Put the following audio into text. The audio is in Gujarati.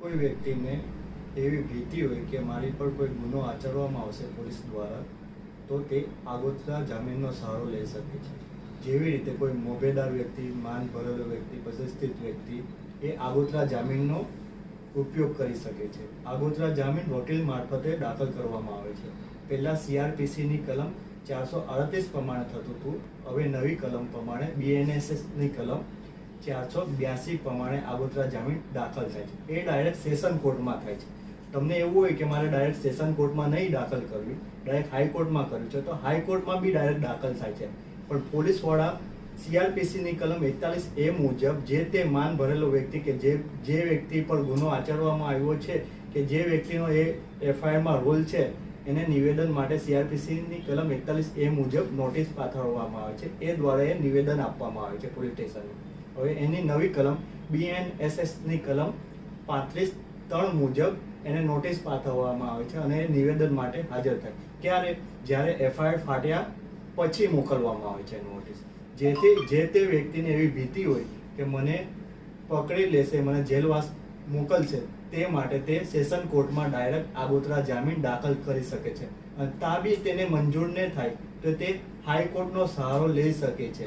કોઈ વ્યક્તિને એવી ભીતિ હોય કે મારી પર કોઈ ગુનો આચરવામાં આવશે પોલીસ દ્વારા, તો તે આગોતરા જામીનનો સહારો લઈ શકે છે. જેવી રીતે કોઈ મોભેદાર વ્યક્તિ, માન ભરેલો વ્યક્તિ, પ્રતિષ્ઠિત વ્યક્તિ એ આગોતરા જામીનનો ઉપયોગ કરી શકે છે. આગોતરા જામીન વકીલ મારફતે દાખલ કરવામાં આવે છે. પહેલાં સીઆરપીસીની કલમ ચારસો અડતીસ પ્રમાણે થતું હતું, હવે નવી કલમ પ્રમાણે બીએનએસએસની કલમ ચારસો બ્યાસી પ્રમાણે આગોતરા જામીન દાખલ થાય છે. એ ડાયરેક્ટ સેશન કોર્ટમાં થાય છે. તમને એવું હોય કે મારે ડાયરેક્ટ સેશન કોર્ટમાં નહીં દાખલ કરવી ડાયરેક્ટ હાઈકોર્ટમાં કરવી છે, તો હાઈકોર્ટમાં બી ડાયરેક્ટ દાખલ થાય છે. પણ પોલીસવાળા સીઆરપીસીની કલમ એકતાલીસ એ મુજબ જે તે માન ભરેલો વ્યક્તિ કે જે જે વ્યક્તિ પર ગુનો આચરવામાં આવ્યો છે કે જે વ્યક્તિનો એ એફઆઈઆરમાં રોલ છે, એને નિવેદન માટે સીઆરપીસીની કલમ એકતાલીસ એ મુજબ નોટિસ પાથરવામાં આવે છે. એ દ્વારા એ નિવેદન આપવામાં આવે છે પોલીસ સ્ટેશનને. હવે એની નવી કલમ બીએનએસએસની કલમ પાંત્રીસ ત્રણ મુજબ એને નોટિસ પાઠવવામાં આવે છે અને એ નિવેદન માટે હાજર થાય. ક્યારે? જ્યારે એફઆઈઆર ફાટ્યા પછી મોકલવામાં આવે છે નોટિસ જેથી, જે તે વ્યક્તિને એવી ભીતિ હોય કે મને પકડી લેશે, મને જેલવાસ મોકલશે, તે માટે તે સેશન કોર્ટમાં ડાયરેક્ટ આગોતરા જામીન દાખલ કરી શકે છે. અને તાબી તેને મંજૂર ન થાય, તો તે હાઈકોર્ટનો સહારો લઈ શકે છે.